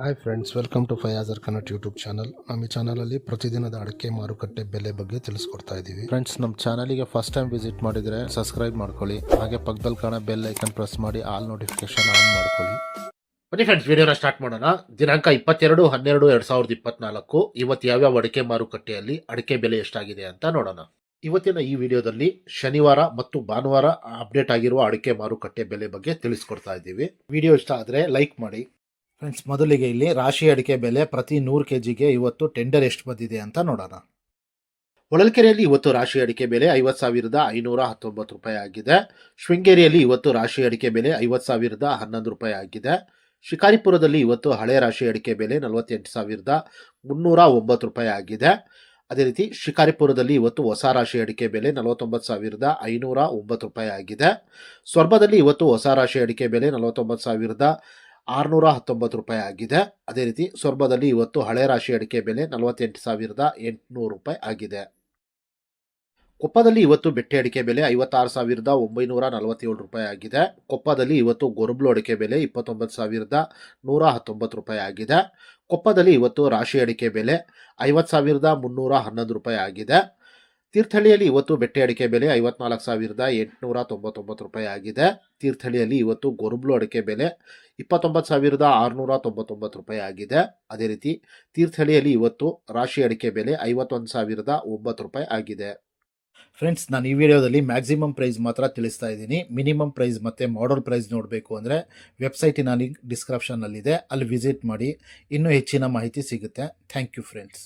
Hi friends welcome to ಫಯಾಜರ್ ಕನ್ನಟ್ YouTube channel ನಮ್ಮ ಈ ಚಾನಲಲ್ಲಿ ಪ್ರತಿದಿನದ ಅಡಿಕೆ ಮಾರುಕಟ್ಟೆ ಬೆಲೆ ಬಗ್ಗೆ ತಿಳಿಸ್ಕೊಡ್ತಾ ಇದ್ದೀವಿ. ಫ್ರೆಂಡ್ಸ್ ನಮ್ಮ ಚಾನಲಿಗೆ ಫಸ್ಟ್ ಟೈಮ್ ವಿಸಿಟ್ ಮಾಡಿದರೆ ಸಬ್ಸ್ಕ್ರೈಬ್ ಮಾಡ್ಕೊಳ್ಳಿ. ಹಾಗೆ ಪಕ್ಕದಲ್ಲಿ ಕಾಣೋ ಬೆಲ್ ಐಕನ್ ಪ್ರೆಸ್ ಮಾಡಿ ಆಲ್ ನೋಟಿಫಿಕೇಶನ್ ಆನ್ ಮಾಡ್ಕೊಳ್ಳಿ. ಬನ್ನಿ ಫ್ರೆಂಡ್ಸ್ ವಿಡಿಯೋನ ಸ್ಟಾರ್ಟ್ ಮಾಡೋಣ. ದಿನಾಂಕ ಇಪ್ಪತ್ತೆರಡು ಹನ್ನೆರಡು ಎರಡು ಸಾವಿರದ ಇಪ್ಪತ್ನಾಲ್ಕು. ಇವತ್ತು ಯಾವ್ಯಾವ ಅಡಿಕೆ ಮಾರುಕಟ್ಟೆಯಲ್ಲಿ ಅಡಿಕೆ ಬೆಲೆ ಎಷ್ಟಾಗಿದೆ ಅಂತ ನೋಡೋಣ. ಇವತ್ತಿನ ಈ ವಿಡಿಯೋದಲ್ಲಿ ಶನಿವಾರ ಮತ್ತು ಭಾನುವಾರ ಅಪ್ಡೇಟ್ ಆಗಿರುವ ಅಡಿಕೆ ಮಾರುಕಟ್ಟೆ ಬೆಲೆ ಬಗ್ಗೆ ತಿಳಿಸ್ಕೊಡ್ತಾ ಇದ್ದೀವಿ. ವಿಡಿಯೋ ಇಷ್ಟ ಆದರೆ ಲೈಕ್ ಮಾಡಿ. ಫ್ರೆಂಡ್ಸ್ ಮೊದಲಿಗೆ ಇಲ್ಲಿ ರಾಶಿ ಅಡಿಕೆ ಬೆಲೆ ಪ್ರತಿ ನೂರು ಕೆ ಜಿಗೆ ಇವತ್ತು ಟೆಂಡರ್ ಎಷ್ಟು ಬಂದಿದೆ ಅಂತ ನೋಡೋಣ. ಹೊಳಲ್ಕೆರೆಯಲ್ಲಿ ಇವತ್ತು ರಾಶಿ ಅಡಿಕೆ ಬೆಲೆ ಐವತ್ತು ಸಾವಿರದ ಐನೂರ ಹತ್ತೊಂಬತ್ತು ರೂಪಾಯಿ ಆಗಿದೆ. ಶೃಂಗೇರಿಯಲ್ಲಿ ಇವತ್ತು ರಾಶಿ ಅಡಿಕೆ ಬೆಲೆ ಐವತ್ತು ಸಾವಿರದ ಹನ್ನೊಂದು ರೂಪಾಯಿ ಆಗಿದೆ. ಶಿಕಾರಿಪುರದಲ್ಲಿ ಇವತ್ತು ಹಳೆ ರಾಶಿ ಅಡಿಕೆ ಬೆಲೆ ನಲವತ್ತೆಂಟು ಸಾವಿರದ ಮುನ್ನೂರ ಒಂಬತ್ತು ರೂಪಾಯಿ ಆಗಿದೆ. ಅದೇ ರೀತಿ ಶಿಕಾರಿಪುರದಲ್ಲಿ ಇವತ್ತು ಹೊಸ ರಾಶಿ ಅಡಿಕೆ ಬೆಲೆ ನಲವತ್ತೊಂಬತ್ತು ಸಾವಿರದ ಐನೂರ ಒಂಬತ್ತು ರೂಪಾಯಿ ಆಗಿದೆ. ಸ್ವರ್ಬದಲ್ಲಿ ಇವತ್ತು ಹೊಸ ರಾಶಿ ಅಡಿಕೆ ಬೆಲೆ ನಲವತ್ತೊಂಬತ್ತು ಸಾವಿರದ ಆರುನೂರ ಹತ್ತೊಂಬತ್ತು ರೂಪಾಯಿ ಆಗಿದೆ. ಅದೇ ರೀತಿ ಸ್ವರ್ಬದಲ್ಲಿ ಇವತ್ತು ಹಳೆ ರಾಶಿ ಅಡಿಕೆ ಬೆಲೆ ನಲವತ್ತೆಂಟು ಸಾವಿರದ ಎಂಟುನೂರು ರೂಪಾಯಿ ಆಗಿದೆ. ಕೊಪ್ಪದಲ್ಲಿ ಇವತ್ತು ಬೆಟ್ಟೆ ಅಡಿಕೆ ಬೆಲೆ ಐವತ್ತಾರು ಸಾವಿರದ ಒಂಬೈನೂರ ನಲವತ್ತೇಳು ರೂಪಾಯಿ ಆಗಿದೆ. ಕೊಪ್ಪದಲ್ಲಿ ಇವತ್ತು ಗೊರಬ್ಲು ಅಡಿಕೆ ಬೆಲೆ ಇಪ್ಪತ್ತೊಂಬತ್ತು ಸಾವಿರದ ನೂರ ಹತ್ತೊಂಬತ್ತು ರೂಪಾಯಿ ಆಗಿದೆ. ಕೊಪ್ಪದಲ್ಲಿ ಇವತ್ತು ರಾಶಿ ಅಡಿಕೆ ಬೆಲೆ ಐವತ್ತು ಸಾವಿರದ ಮುನ್ನೂರ ಹನ್ನೊಂದು ರೂಪಾಯಿ ಆಗಿದೆ. ತೀರ್ಥಹಳ್ಳಿಯಲ್ಲಿ ಇವತ್ತು ಬೆಟ್ಟೆ ಅಡಿಕೆ ಬೆಲೆ ಐವತ್ನಾಲ್ಕು ಸಾವಿರದ ಎಂಟುನೂರ ತೊಂಬತ್ತೊಂಬತ್ತು ರೂಪಾಯಿ ಆಗಿದೆ. ತೀರ್ಥಹಳ್ಳಿಯಲ್ಲಿ ಇವತ್ತು ಗೊರಬ್ಲು ಅಡಿಕೆ ಬೆಲೆ ಇಪ್ಪತ್ತೊಂಬತ್ತು ಸಾವಿರದ ಆರುನೂರ ತೊಂಬತ್ತೊಂಬತ್ತು ರೂಪಾಯಿ ಆಗಿದೆ. ಅದೇ ರೀತಿ ತೀರ್ಥಹಳ್ಳಿಯಲ್ಲಿ ಇವತ್ತು ರಾಶಿ ಅಡಿಕೆ ಬೆಲೆ ಐವತ್ತೊಂದು ಸಾವಿರದ ಒಂಬತ್ತು ರೂಪಾಯಿ ಆಗಿದೆ. ಫ್ರೆಂಡ್ಸ್, ನಾನು ಈ ವಿಡಿಯೋದಲ್ಲಿ ಮ್ಯಾಕ್ಸಿಮಮ್ ಪ್ರೈಸ್ ಮಾತ್ರ ತಿಳಿಸ್ತಾ ಇದ್ದೀನಿ. ಮಿನಿಮಮ್ ಪ್ರೈಸ್ ಮತ್ತು ಮಾಡಲ್ ಪ್ರೈಸ್ ನೋಡಬೇಕು ಅಂದರೆ ವೆಬ್ಸೈಟಿನ ಲಿಂಕ್ ಡಿಸ್ಕ್ರಿಪ್ಷನ್ನಲ್ಲಿದೆ ಅಲ್ಲಿ ವಿಸಿಟ್ ಮಾಡಿ ಇನ್ನೂ ಹೆಚ್ಚಿನ ಮಾಹಿತಿ ಸಿಗುತ್ತೆ. Thank you friends.